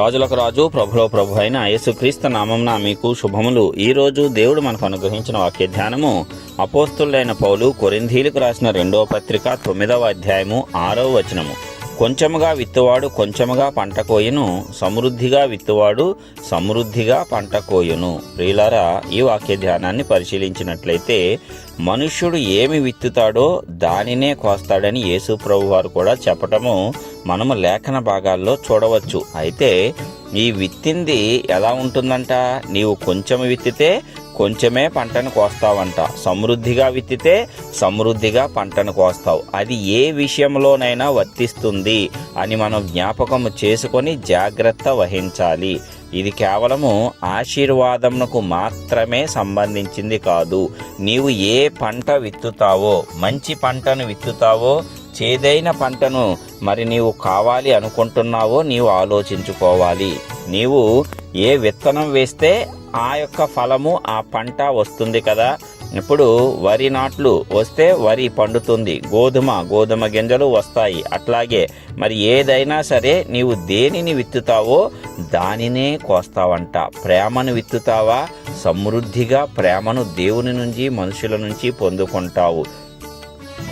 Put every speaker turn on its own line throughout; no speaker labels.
రాజులకు రాజు ప్రభులో ప్రభు అయిన యేసుక్రీస్తు నామంన మీకు శుభములు. ఈ రోజు దేవుడు మనకు అనుగ్రహించిన వాక్య ధ్యానము అపోస్తులైన పౌలు కొరింధీలకు రాసిన రెండవ పత్రిక తొమ్మిదవ అధ్యాయము ఆరవ వచనము. కొంచెముగా విత్తువాడు కొంచెముగా పంట కోయును సమృద్ధిగా విత్తువాడు సమృద్ధిగా పంట కోయును. ప్రియులారా ఈ వాక్య ధ్యానాన్ని పరిశీలించినట్లయితే మనుష్యుడు ఏమి విత్తుతాడో దానినే కోస్తాడని యేసు ప్రభు వారు కూడా చెప్పటము మనము లేఖన భాగాల్లో చూడవచ్చు. అయితే ఈ విత్తింది ఎలా ఉంటుందంట? నీవు కొంచెం విత్తితే కొంచెమే పంటను కోస్తావంట. సమృద్ధిగా విత్తితే సమృద్ధిగా పంటను కోస్తావు. అది ఏ విషయంలోనైనా వర్తిస్తుంది అని మనం జ్ఞాపకం చేసుకొని జాగ్రత్త వహించాలి. ఇది కేవలము ఆశీర్వాదమునకు మాత్రమే సంబంధించింది కాదు. నీవు ఏ పంట విత్తుతావో మంచి పంటను విత్తుతావో చేదైన పంటను మరి నీవు కావాలి అనుకుంటున్నావో నీవు ఆలోచించుకోవాలి. నీవు ఏ విత్తనం వేస్తే ఆ యొక్క ఫలము ఆ పంట వస్తుంది కదా? ఇప్పుడు వరి నాట్లు వస్తే వరి పండుతుంది. గోధుమ గోధుమ గింజలు వస్తాయి. అట్లాగే మరి ఏదైనా సరే నీవు దేనిని విత్తుతావో దానినే కోస్తావంట. ప్రేమను విత్తుతావా? సమృద్ధిగా ప్రేమను దేవుని నుంచి మనుషుల నుంచి పొందుకుంటావు.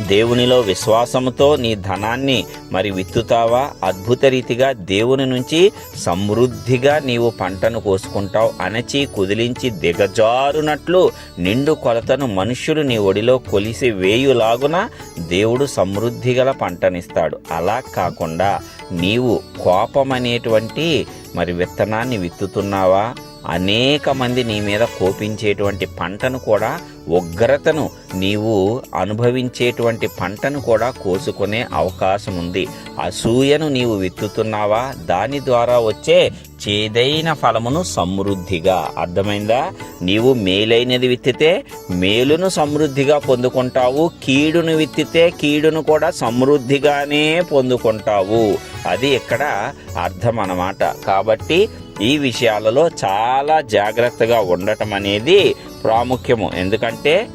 దేవునిలో విశ్వాసముతో నీ ధనాన్ని మరి విత్తుతావా? అద్భుత రీతిగా దేవుని నుంచి సమృద్ధిగా నీవు పంటను కోసుకుంటావు అణచి కుదిలించి దిగజారునట్లు నిండు కొలతను మనుష్యులు నీ ఒడిలో కొలిసి వేయులాగున దేవుడు సమృద్ధి గల పంటనిస్తాడు. అలా కాకుండా నీవు కోపం అనేటువంటి మరి విత్తనాన్ని విత్తుతున్నావా? అనేక మంది నీ మీద కోపించేటువంటి పంటను కూడా ఉగ్రతను నీవు అనుభవించేటువంటి పంటను కూడా కోసుకునే అవకాశం ఉంది. అసూయను నీవు విత్తుతున్నావా? దాని ద్వారా వచ్చే చేదైన ఫలమును సమృద్ధిగా. అర్థమైందా? నీవు మేలైనది విత్తితే మేలును సమృద్ధిగా పొందుకుంటావు. కీడును విత్తితే కీడును కూడా సమృద్ధిగానే పొందుకుంటావు. అది ఇక్కడ అర్థం అన్నమాట కాబట్టి ఈ విషయాలలో చాలా జాగ్రత్తగా ఉండటం అనేది ప్రాముఖ్యము. ఎందుకంటే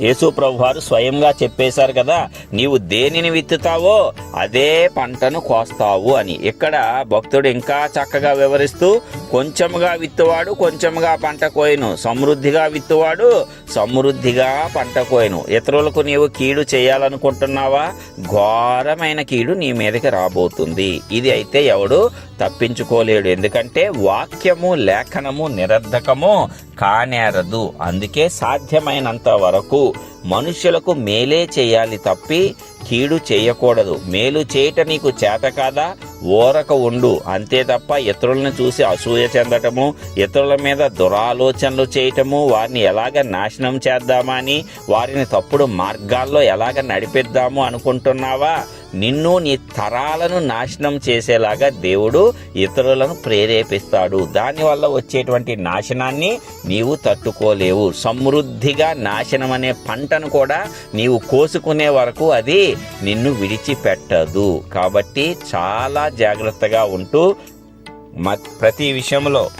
యేసు ప్రభు వారు స్వయంగా చెప్పేశారు కదా నీవు దేనిని విత్తుతావో అదే పంటను కోస్తావు అని. ఇక్కడ భక్తుడు ఇంకా చక్కగా వివరిస్తూ కొంచెముగా విత్తువాడు కొంచెముగా పంట కోయను. సమృద్ధిగా విత్తువాడు సమృద్ధిగా పంట కోయను. ఇతరులకు నీవు కీడు చేయాలనుకుంటున్నావా? ఘోరమైన కీడు నీ మీదకి రాబోతుంది. ఇది అయితే ఎవడు తప్పించుకోలేడు. ఎందుకంటే వాక్యము లేఖనము నిరర్ధకము కానేరదు. అందుకే సాధ్యమైనంత వరకు మనుషులకు మేలే చేయాలి తప్పి కీడు చేయకూడదు. మేలు చేయట నీకు చేత కాదా? ఓరక ఉండు. అంతే తప్ప ఇతరులను చూసి అసూయ చెందటము ఇతరుల మీద దురాలోచనలు చేయటము వారిని ఎలాగ నాశనం చేద్దామా అని వారిని తప్పుడు మార్గాల్లో ఎలాగ నడిపిద్దాము అనుకుంటున్నావా? నిన్ను నీ తరాలను నాశనం చేసేలాగా దేవుడు ఇతరులను ప్రేరేపిస్తాడు. దానివల్ల వచ్చేటువంటి నాశనాన్ని నీవు తట్టుకోలేవు. సమృద్ధిగా నాశనం అనే పంటను కూడా నీవు కోసుకునే వరకు అది నిన్ను విడిచిపెట్టదు. కాబట్టి చాలా జాగ్రత్తగా ఉంటూ మ ప్రతి విషయంలో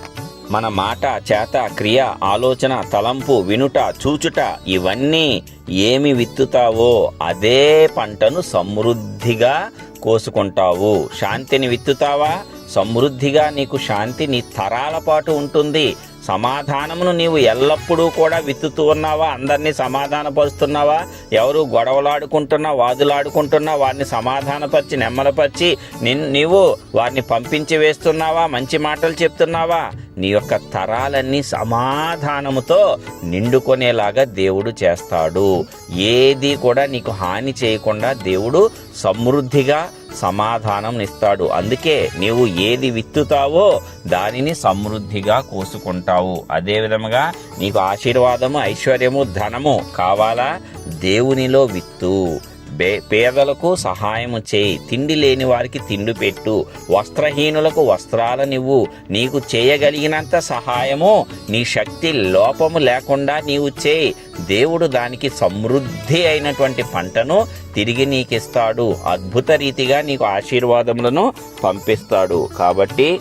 మన మాట చేత క్రియ ఆలోచన తలంపు వినుట చూచుట ఇవన్నీ ఏమి విత్తుతావో అదే పంటను సమృద్ధిగా కోసుకుంటావు. శాంతిని విత్తుతావా? సమృద్ధిగా నీకు శాంతి నీ తరాల పాటు ఉంటుంది. సమాధానమును నీవు ఎల్లప్పుడూ కూడా విత్తుతూ ఉన్నావా? అందరినీ సమాధానపరుస్తున్నావా? ఎవరు గొడవలాడుకుంటున్నా వాదులాడుకుంటున్నా వారిని సమాధానపరిచి నెమ్మలపరిచి నిన్ నీవు వారిని పంపించి వేస్తున్నావా? మంచి మాటలు చెప్తున్నావా? నీ యొక్క తరాలన్నీ సమాధానముతో నిండుకొనేలాగా దేవుడు చేస్తాడు. ఏది కూడా నీకు హాని చేయకుండా దేవుడు సమృద్ధిగా సమాధానం ఇస్తాడు అందుకే నీవు ఏది విత్తుతావో దానిని సమృద్ధిగా కోసుకుంటావు. అదే విధముగా నీకు ఆశీర్వాదము ఐశ్వర్యము ధనము కావాలా? దేవునిలో విత్తు. బే పేదలకు సహాయము చేయి. తిండి లేని వారికి తిండి పెట్టు. వస్త్రహీనులకు వస్త్రాలనివ్వు నీకు చేయగలిగినంత సహాయము నీ శక్తి లోపము లేకుండా నీవు చేయి. దేవుడు దానికి సమృద్ధి అయినటువంటి పంటను తిరిగి నీకిస్తాడు. అద్భుత రీతిగా నీకు ఆశీర్వాదములను పంపిస్తాడు. కాబట్టి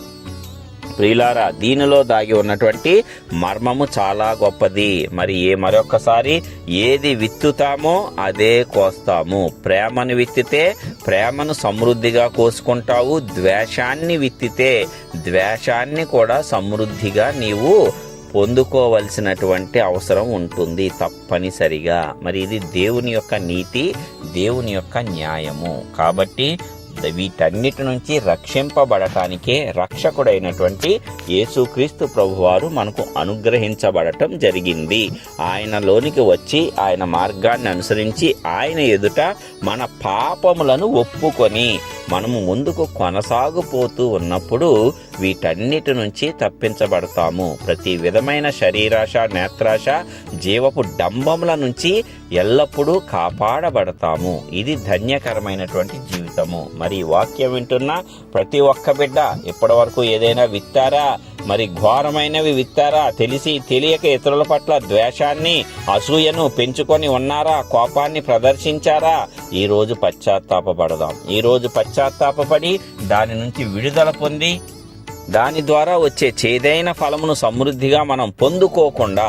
ప్రియులారా దీనిలో దాగి ఉన్నటువంటి మర్మము చాలా గొప్పది. మరి ఏ మరొకసారి ఏది విత్తుతామో అదే కోస్తాము. ప్రేమను విత్తితే ప్రేమను సమృద్ధిగా కోసుకుంటావు. ద్వేషాన్ని విత్తితే ద్వేషాన్ని కూడా సమృద్ధిగా నీవు పొందుకోవలసినటువంటి అవసరం ఉంటుంది తప్పనిసరిగా. మరి ఇది దేవుని యొక్క నీతి దేవుని యొక్క న్యాయము. కాబట్టి వీటన్నిటి నుంచి రక్షింపబడటానికే రక్షకుడైనటువంటి యేసుక్రీస్తు ప్రభువారు మనకు అనుగ్రహించబడటం జరిగింది. ఆయనలోనికి వచ్చి ఆయన మార్గాన్ని అనుసరించి ఆయన ఎదుట మన పాపములను ఒప్పుకొని మనము ముందుకు కొనసాగిపోతూ ఉన్నప్పుడు వీటన్నిటి నుంచి తప్పించబడతాము. ప్రతి విధమైన శరీరాశ నేత్రాశ జీవపు డంబముల నుంచి ఎల్లప్పుడూ కాపాడబడతాము. ఇది ధన్యకరమైనటువంటి జీవితము మరి వాక్యం వింటున్న ప్రతి ఒక్క బిడ్డ ఇప్పటి వరకు ఏదైనా విత్తారా? మరి ఘోరమైనవి విత్తారా? తెలిసి తెలియక ఇతరుల పట్ల ద్వేషాన్ని అసూయను పెంచుకొని ఉన్నారా? కోపాన్ని ప్రదర్శించారా? ఈరోజు పశ్చాత్తాపడదాం పశ్చాత్తాపపడదాం. పశ్చాత్తాపడి పశ్చాత్తాపపడి దాని నుంచి విడుదల పొంది దాని ద్వారా వచ్చే చేదైన ఫలమును సమృద్ధిగా మనం పొందుకోకుండా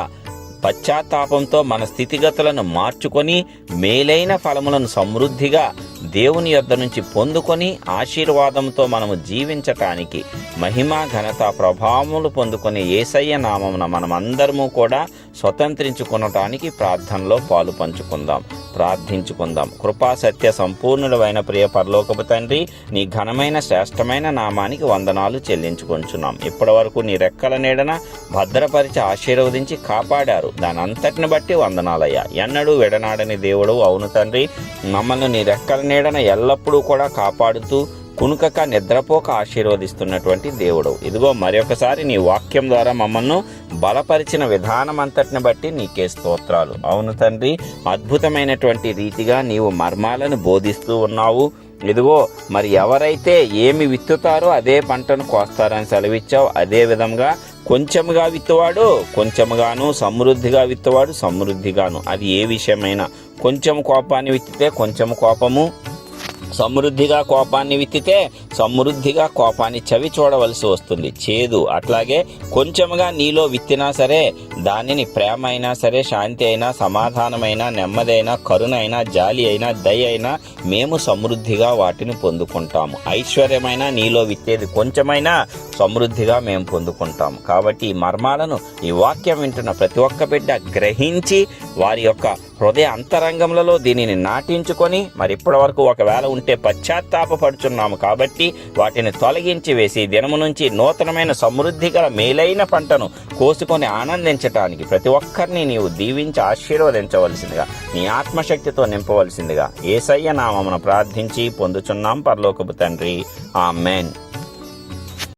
పశ్చాత్తాపంతో మన స్థితిగతులను మార్చుకొని మేలైన ఫలములను సమృద్ధిగా దేవుని యొద్ద నుంచి పొందుకొని ఆశీర్వాదంతో మనము జీవించటానికి మహిమ ఘనత ప్రభావములు పొందుకొని ఏసయ్య నామమున మనమందరము కూడా స్వతంత్రించుకునటానికి ప్రార్థనలో పాలు పంచుకుందాం. ప్రార్థించుకుందాం. కృపా సత్య సంపూర్ణుడైన ప్రియ పరలోకపు తండ్రి నీ ఘనమైన శ్రేష్టమైన నామానికి వందనాలు చెల్లించుకుంటున్నాం ఇప్పటి వరకు నీ రెక్కల నీడన భద్రపరిచి ఆశీర్వదించి కాపాడారు. దాని అంతటిని బట్టి వందనాలయ్యా. ఎన్నడూ విడనాడని దేవుడు అవును తండ్రి. మమ్మల్ని నీ రెక్కల నీడన ఎల్లప్పుడూ కూడా కాపాడుతూ కునుకక నిద్రపోక ఆశీర్వదిస్తున్నటువంటి దేవుడు. ఇదిగో మరొకసారి నీ వాక్యం ద్వారా మమ్మల్ని బలపరిచిన విధానం అంతటిని బట్టి నీకే స్తోత్రాలు. అవును తండ్రి అద్భుతమైనటువంటి రీతిగా నీవు మర్మాలను బోధిస్తూ ఉన్నావు. ఇదిగో మరి ఎవరైతే ఏమి విత్తుతారో అదే పంటను కోస్తారని సెలవిచ్చావు. అదే విధంగా కొంచెముగా విత్తువాడు కొంచెముగాను సమృద్ధిగా విత్తువాడు సమృద్ధిగాను. అది ఏ విషయమైనా. కొంచెం కోపాన్ని విత్తితే కొంచెం కోపము. సమృద్ధిగా కోపాన్ని విత్తితే సమృద్ధిగా కోపాన్ని చవి చూడవలసి వస్తుంది. చేదు అట్లాగే కొంచెముగా నీలో విత్తినా సరే దానిని ప్రేమ అయినా సరే శాంతి అయినా సమాధానమైనా నెమ్మదైనా కరుణ అయినా జాలి అయినా దయ అయినా మేము సమృద్ధిగా వాటిని పొందుకుంటాము. ఐశ్వర్యమైన నీలో విత్తేది కొంచెమైనా సమృద్ధిగా మేము పొందుకుంటాము కాబట్టి ఈ మర్మాలను ఈ వాక్యం వింటున్న ప్రతి ఒక్క బిడ్డ గ్రహించి వారి యొక్క హృదయ అంతరంగములలో దీనిని నాటించుకొని మరి ఇప్పటి వరకు ఒకవేళ ఉంటే పశ్చాత్తాపడుచున్నాము కాబట్టి వాటిని తొలగించి వేసి దినము నుంచి నూతనమైన సమృద్ధి గల మేలైన పంటను కోసుకొని ఆనందించటానికి ప్రతి ఒక్కరిని నీవు దీవించి ఆశీర్వదించవలసిందిగా నీ ఆత్మశక్తితో నింపవలసిందిగా ఏసయ్య నామమున ప్రార్థించి పొందుచున్నాం. పరలోకపు తండ్రి. ఆ మెయిన్